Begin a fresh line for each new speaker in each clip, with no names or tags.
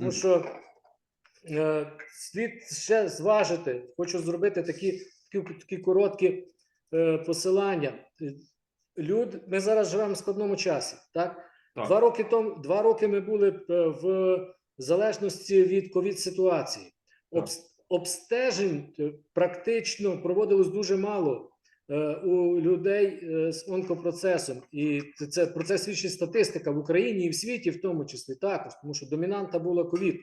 Тому що е, слід ще зважити, хочу зробити такі, такі, такі короткі е, посилання. Люд, ми зараз живемо в складному часі. Так?
Так.
Два роки тому, два роки ми були е, в залежності від ковід ситуації. Обстежень е, практично проводилось дуже мало у людей е, з онкопроцесом, і це- про це свідчить статистика в Україні і в світі, в тому числі також, тому що домінанта була ковід.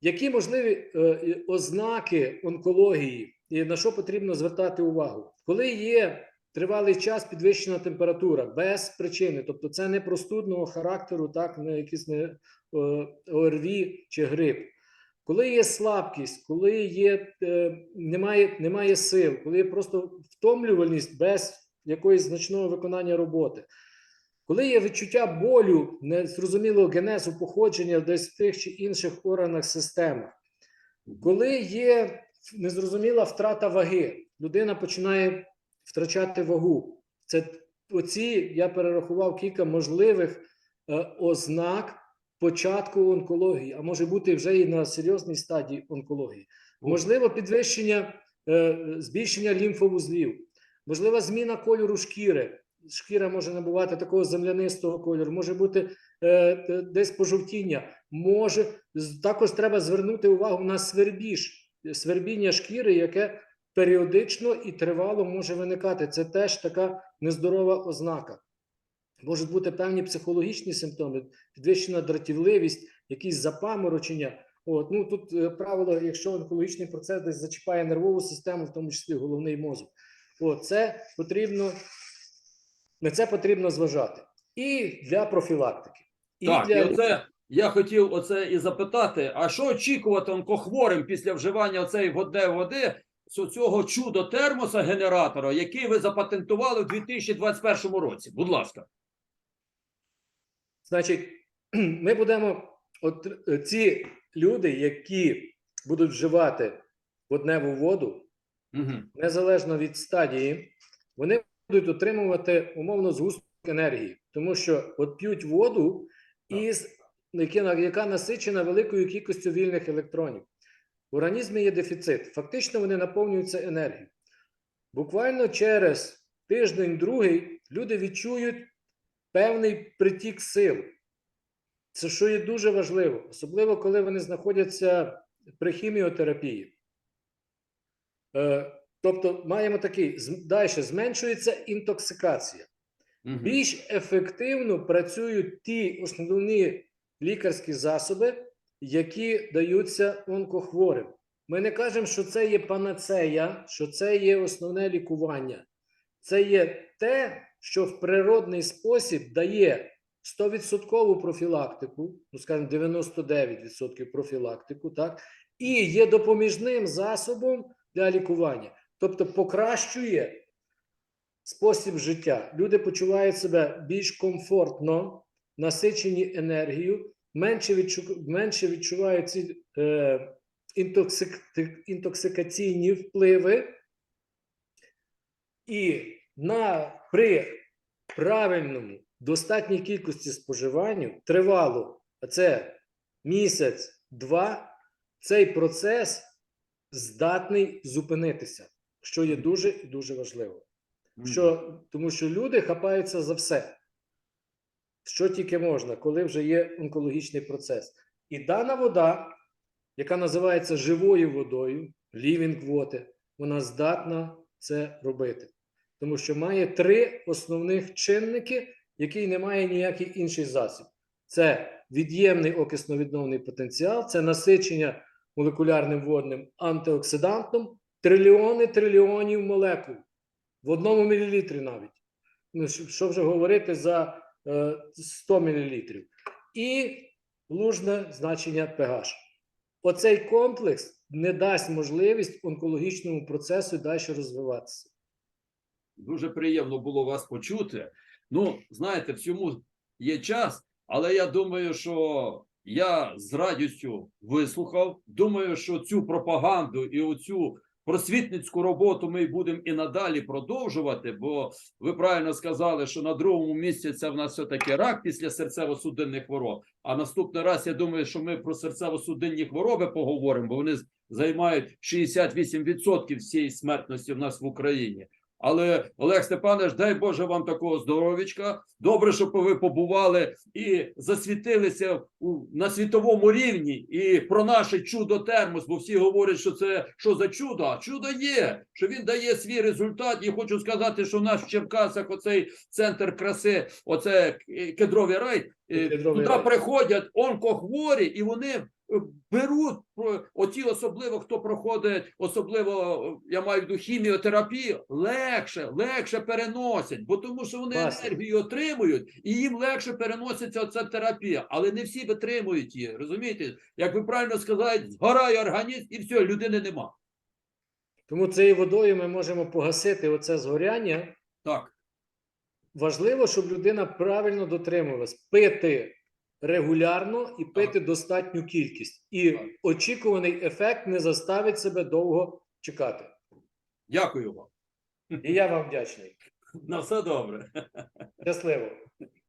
Які можливі е, ознаки онкології і на що потрібно звертати увагу? Коли є тривалий час підвищена температура без причини, тобто це не простудного характеру, так не якісь не е, ОРВІ чи грип. Коли є слабкість, коли є, е, немає, немає сил, коли є просто втомлювальність без якоїсь значного виконання роботи, коли є відчуття болю, незрозумілого генезу походження десь в тих чи інших органах системи, коли є незрозуміла втрата ваги, людина починає втрачати вагу. Це оці я перерахував кілька можливих е, ознак початку онкології, а може бути вже і на серйозній стадії онкології. Можливо, підвищення е, збільшення лімфовузлів, можлива зміна кольору шкіри. Шкіра може набувати такого землянистого кольору, може бути е, е, десь пожовтіння. Може також треба звернути увагу на свербіж, свербіння шкіри, яке періодично і тривало може виникати. Це теж така нездорова ознака. Можуть бути певні психологічні симптоми, підвищена дратівливість, якісь запаморочення. От, ну тут е, правило, якщо онкологічний процес десь зачіпає нервову систему, в тому числі головний мозок. От, це потрібно, на це потрібно зважати. І для профілактики. І
Так,
для
і оце я хотів оце і запитати: а що очікувати онкохворим після вживання оцеї водневої води з цього чудо термоса генератора, який ви запатентували в 2021 році? Будь ласка.
Значить, ми будемо, от е, ці люди, які будуть вживати водневу воду,
Угу.
незалежно від стадії, вони будуть отримувати умовно згусток енергії, тому що от п'ють воду, із, яка, яка насичена великою кількістю вільних електронів. В організмі є дефіцит. Фактично вони наповнюються енергією. Буквально через тиждень-другий люди відчують певний притік сил. Це що є дуже важливо, особливо коли вони знаходяться при хіміотерапії. Е, Тобто маємо такий далі зменшується інтоксикація.
Угу.
Більш ефективно працюють ті основні лікарські засоби, які даються онкохворим. Ми не кажемо, що це є панацея, що це є основне лікування. Це є те, що в природний спосіб дає 100% профілактику, ну скажімо, 99% профілактику, так, і є допоміжним засобом для лікування. Тобто покращує спосіб життя. Люди почувають себе більш комфортно, насичені енергією, менше, відчу... менше відчувають ці е, інтоксик... інтоксикаційні впливи, і на, при правильному достатній кількості споживанню тривало, а це місяць-два, цей процес здатний зупинитися, що є дуже і дуже важливо. Що, тому що люди хапаються за все, що тільки можна, коли вже є онкологічний процес. І дана вода, яка називається живою водою, living water, вона здатна це робити. Тому що має три основних чинники, які не має ніякий інший засіб. Це від'ємний окисновідновний потенціал, це насичення молекулярним водним антиоксидантом, трильйони трильйонів молекул в одному мілілітрі навіть. Ну, що вже говорити за е, 100 мілілітрів. І лужне значення pH. Оцей комплекс не дасть можливість онкологічному процесу далі розвиватися.
Дуже приємно було вас почути. Ну, знаєте, всьому є час, але я думаю, що я з радістю вислухав. Думаю, що цю пропаганду і оцю просвітницьку роботу ми будемо і надалі продовжувати. Бо ви правильно сказали, що на другому місці це в нас все таки рак після серцево-судинних хвороб. А наступний раз я думаю, що ми про серцево-судинні хвороби поговоримо, бо вони займають 68% всієї смертності в нас в Україні. Але Олег Степанович, дай Боже вам такого здоров'ячка. Добре, щоб ви побували і засвітилися на світовому рівні і про наше чудо термос, бо всі говорять, що це що за чудо. А чудо є, що він дає свій результат. І хочу сказати, що в нас в Черкасах оцей центр краси, оце кедровий рай, е,
Кедровий
туди
рай.
приходять онкохворі, і вони беруть оті, особливо хто проходить, особливо е, я маю в виду хіміотерапію, легше, легше переносять, бо тому що вони
Власне.
енергію отримують, і їм легше переноситься оця терапія, але не всі витримують її. Розумієте, як ви правильно сказали, згорає організм, і все, людини нема.
Тому цією водою ми можемо погасити оце згоряння.
Так,
Важливо, щоб людина правильно дотримувалась, пити регулярно і пити достатню кількість. І
Так.
очікуваний ефект не заставить себе довго чекати.
дякую вам.
І я вам вдячний.
На все добре.
Щасливо.